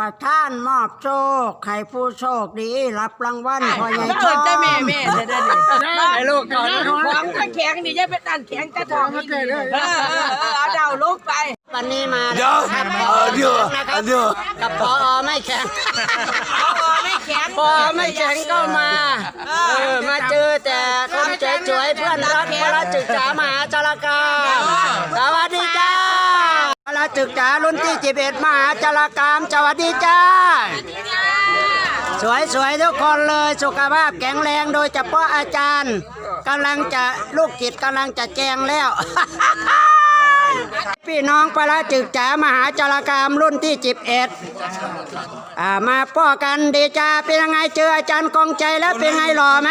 ประธานมอบโชคให้ผู้โชคดี รับรางวัลพ่อใหญ่แล้วทเอิอนงเจ้าแม่แม่เด้อเด้อนี่ให้ลูกก่อนของก็แข็งนี่อย่าไปตันแข็งกระทองนี่เออเออเออเอาดาวลูกไป วันนี้มาเดี๋ยวครับเออเดี๋ยวนะครับเดี๋ยวกับพอไม่แข็งพอไม่แข็งพอไม่แข็งก็มาเออมาเจอแต่คนสวยๆเพื่อนรักพระจึกษามหา ระจึกษารุ่นที่11มหาจารกรรมสวัสดีจ้า สวยๆทุกคนเลยสุขภาพแข็งแรงโดยเฉพาะอาจารย์กำลังจะลูกจิตกำลังจะแจงแล้ว พี่น้องพระจึกษามหาจารกรรมรุ่นที่ 11อ่ามาป้อกันดีจ้าเป็นยังไงเจออาจารย์กองใจแล้วเป็นไงหล่อไหม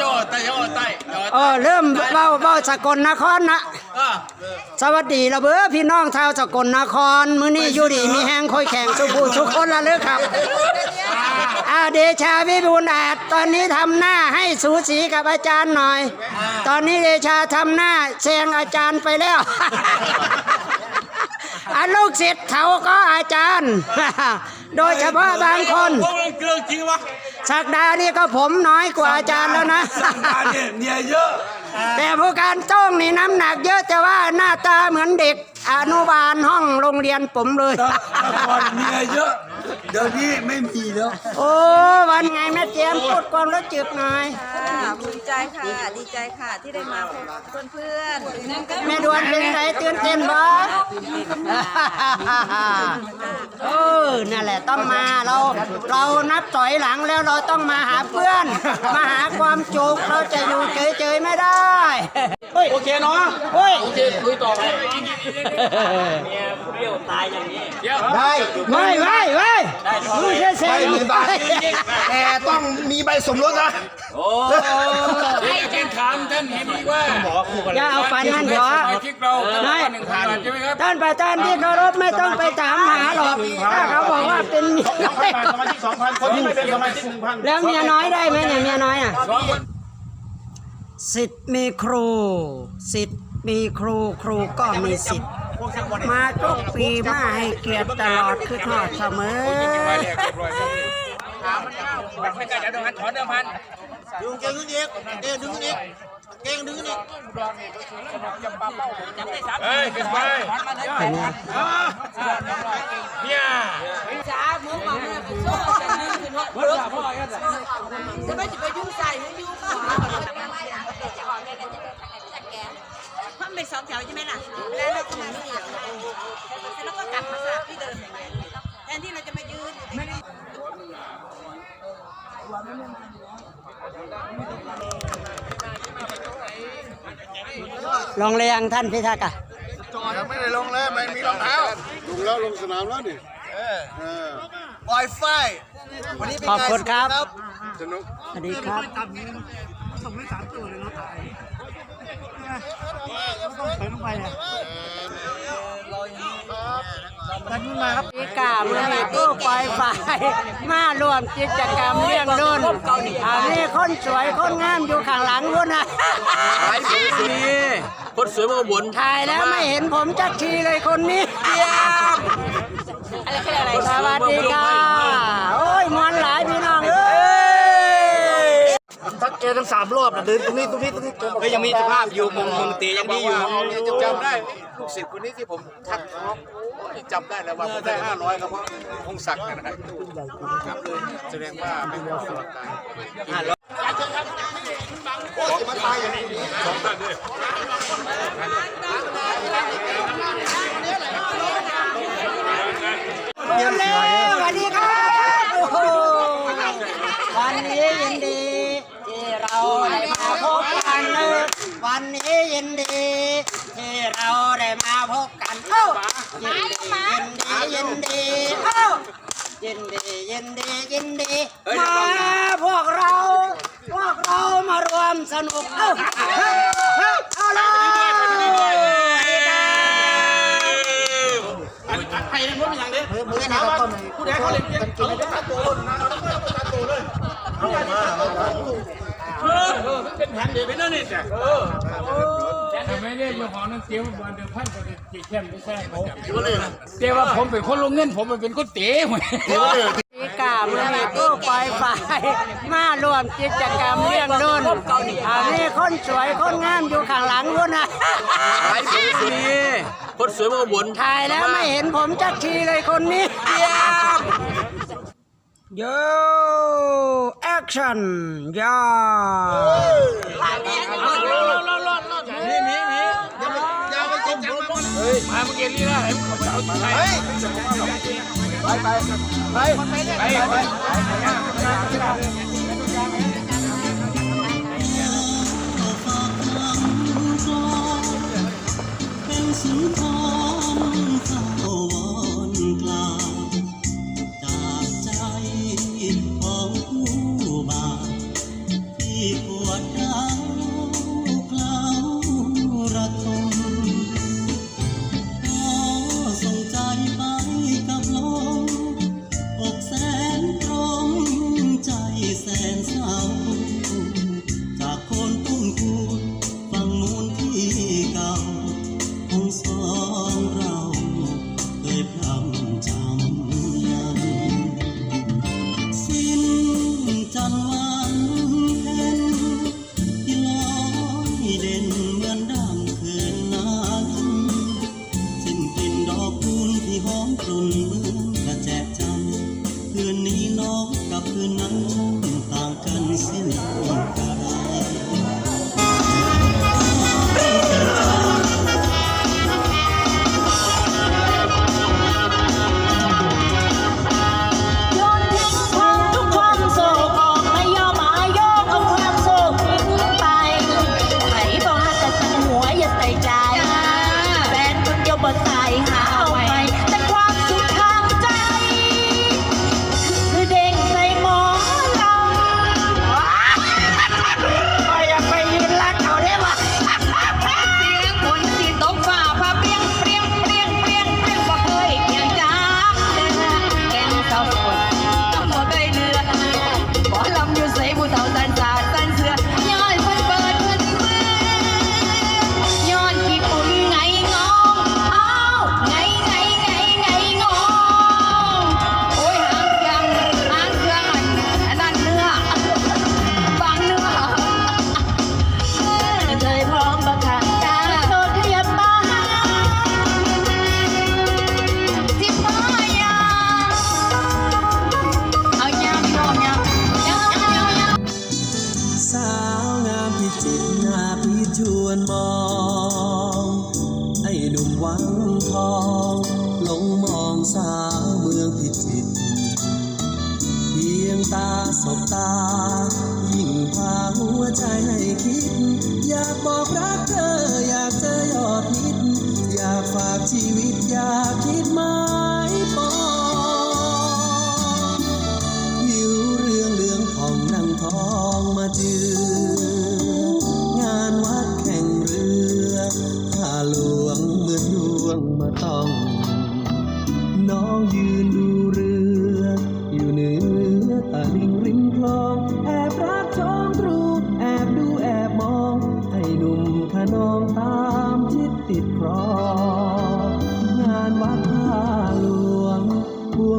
ย่อใต้ย่อใต้ย่อเออเริ่มเบ้าเบ้าสกลนครนะสวัสดีละเบ้อพี่น้องชาวสกลนครมื้อนี้อยู่ดีมีแห้งค่อยแข่งสุภูทุกคนละเลยครับอาเดชาวิบูลย์อาจตอนนี้ทำหน้าให้สูสีกับอาจารย์หน่อย ตอนนี้เดชาทำหน้าแซงอาจารย์ไปแล้วอาลูกศิษย์เขาก็อาจารย์ โดยเฉพาะบางคน พวกเกลือจริงวะ สักดานี่ก็ผมน้อยกว่าอาจารย์แล้วนะการเนี่ยเนี่ยเยอะ แต่ผู้การต้องนี่น้ำหนักเยอะแต่ว่าหน้าตาเหมือนเด็กอนุบาลห้องโรงเรียนผมเลยแต่ก่อนเนี่ยเยอะ เดี๋ยวนี้ไม่มีแล้ว โอ้วันไงแม่เจียมพูดความรู้จึกหน่อยค่ะ ภูมิใจค่ะ ดีใจค่ะ ที่ได้มาพบเพื่อนๆแม่ดวนเป็นไรตื่นเต้นบ่เออนั่นแหละต้องมาเราเรานับถอยหลังแล้วเราต้องมาหาเพื่อน มาหาความจุกเราจะอยู่เฉยๆไม่ได้เฮ้ยโอเคเนาะเฮ้ยคุยต่อไปได้ไม่ไม่ไม่มึงแค่เซ็นแต่ต้องมีใบสมรสนะโอ้ยเป็นถามท่านเห็นอีว่าอย่าเอาปันนั่นเถอะคิดเราไม่หนึ่งพันใช่ไหมครับท่านประธานที่เคารพไม่ต้องไปถามหาหรอกถ้าเขาบอกว่าเป็นสมาชิกสองพันคนที่ไม่เป็นสมาชิกหนึ่งพันแล้วเมียน้อยได้ไหมเนี่ยเมียน้อยอะสิทธิ์มีครูสิทธิ์มีครูครูก็มีสิทธิ์มาทุกปีมาให้เกียรติตลอดคือทอดเสมอไม่กล้าจะโดนหันถอนเดิมพัน ดึงเก่งขึ้นอีกเก่งดึงขึ้นอีกเก่งดึงขึ้นอีกเฮ้ยขึ้นไปเนี่ยจ้าหมูหมาเมื่อคือโซ่จะนึงคือเบิกจะไม่จะไปยุ่งใส่ไม่ยุ่งมันเป็นสองแถวใช่ไหมล่ะแล้วเราจะมาที่นี่แล้วก็กลับมาสาบที่เดิมแทนที่เราจะมายืนไม่ได้ ลองเรียงท่านพิทักษ์อะยังไม่ได้ลงเลยไม่มีรองเท้าลงแล้วลงสนามแล้วนี่ปล่อยไฟวันนี้เป็นขอบไงคุณครับสนุกสวัสดีครับพิกามือ นี้กู้ปล่อยฝ่ายมารวมกิจกรรมเลี้ยงรุ่นอันนี้คนสวยคนงามอยู่ข้างหลังพุ่นนะคนสวยมาบนถ่ายแล้วไม่เห็นผมจักทีเลยคนนี้สวัสดีค่ะโอ้ยมวนหลายพี่น้องเอ้ย ทักเจอทั้งสามรอบนะเดินตรงนี้ตรงนี้ตรงนี้ก็ยังมีสภาพอยู่มงมงตียังดีอยู่ยังจำได้ลูกศิษย์คนนี้ที่ผมทักน้องโอ้ยจำได้แล้วว่าผมได้ห้าร้อยครับเพราะพงศักดิ์เนี่ยนะครับครับเลยแสดงว่าไม่มีตลอดการเร็วสวัสดีครับโอ้โหวันนี้ยินดีที่เราได้มาพบ กันเลยวันนี้ยินดี ที่เราได้มาพบกันเอ้ายินดียินดีเอ้ายินดียินดียินดีมาพวกเรา พวกเรามารวมสนุกเอ้าเฮ้ยเฮ้ยอาเลยใครเล่นรถเป็นอย่างนี้มือถามว่าผู้ใดเขาเล่นเนี่ยเขาเล่นตาโตนะเขาเล่นตาโตเลยเอามา เออเป็นแผ่นเดียวเป็นนั่นนี่จ้ะเออแต่ไม่ได้อยู่หอนั่นเตี้ยววันเดือนพันก็จะแช่มไม่ใช่ผมแต่ว่าผมเป็นคนลงเงินผมเป็นคนเต๋หวยมีกาเมื่อนี้กู้ปล่อยฝ่ายมารวมกิจกรรมเลี้ยงรุ่นอันนี้คนสวยคนงามอยู่ข้างหลังรุ่นนะไอ้ผมนี่คนสวยมาบนถ่ายแล้วไม่เห็นผมจักทีเลยคนนี้โยแอ คชั่นยามาเมื่อกี้นี่นะให้เขาไปเอาที่ไหนเป็นสุนทรเข้าวอนกลาว ที่ป ต่ ตาสบตา ยิ่งพาหัวใจให้คิด อยากบอกรักเธอ อยากเจอยอดนิด อยากฝาก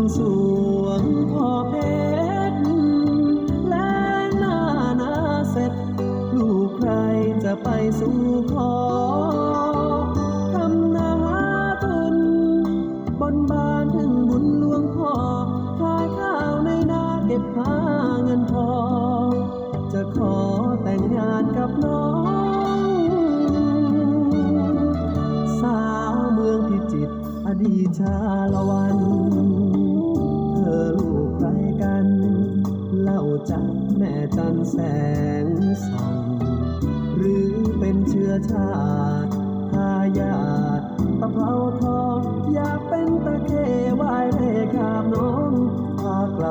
งสวงพ่อเพชรและหน้านาเสร็จ ลูกใครจะไปสู่ขอทำนาหาทุนบนบานถึงบุญหลวงพ่อขายข้าวในนาเก็บหาเงินทอจะขอแต่งงานกับน้อง สาวเมืองพิจิตรอดีตชา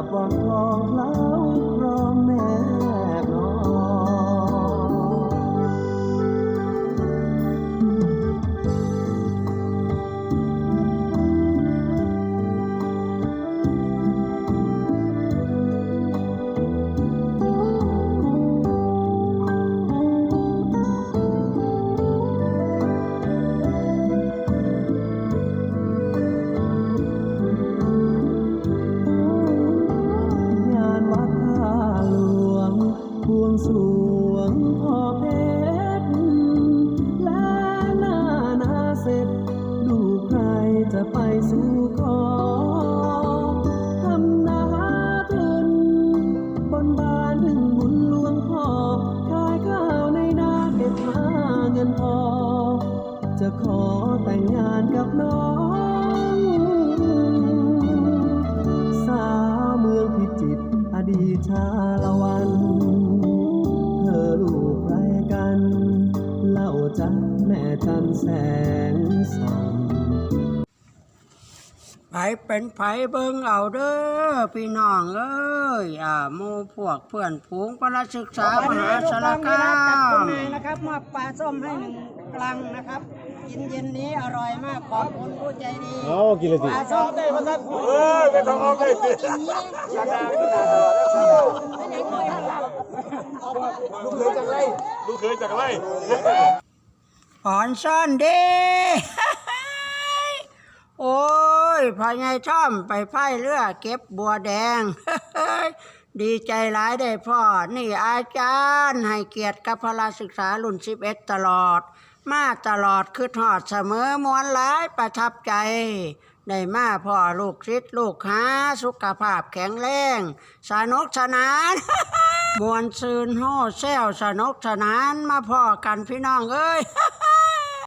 พากลับวังทองลา ไปสู่ขอทำนาทุนบนบานหนึ่งบุญหลวงพ่อขายข้าวในนาเก็บหาเงินพอ จะขอแต่งงานกับน้อง สาวเมืองพิจิตรอดีตชาละวัน เธอรู้ใครกัน เล่าจันแม่จันแส เป็นไผเบิ่งเอาเด้อพี่น้องเอ้ยอ่าหมู่พวกเพื่อนฝูงพระศึกษามหาสารคามนะครับมอบปลาส้มให้หนึ่งกลังนะครับกินเย็นนี้อร่อยมากขอบคุณผู้ใจดีเอากินเลยสิปลาส้มได้มาสักเออไม่ต้องเอาไปลูกเคยจากไรลูกเคยจากไรอ่อนซ่อนเดี โอ้ยพายายช่อมไปพายเรือเก็บบัวแดง ดีใจหลายได้พ่อ นี่อาจารย์ให้เกียรติกับพลศึกษารุ่นสิบเอ็ดตลอด มาตลอดคือทอดเสมอมวนหลายประทับใจได้มาพ่อลูกศิษย์ลูกหาสุขภาพแข็งแรงสนุกสนานมวนซืนโห่แซวสนุกสนานมาพ่อกันพี่น้องเอ้ย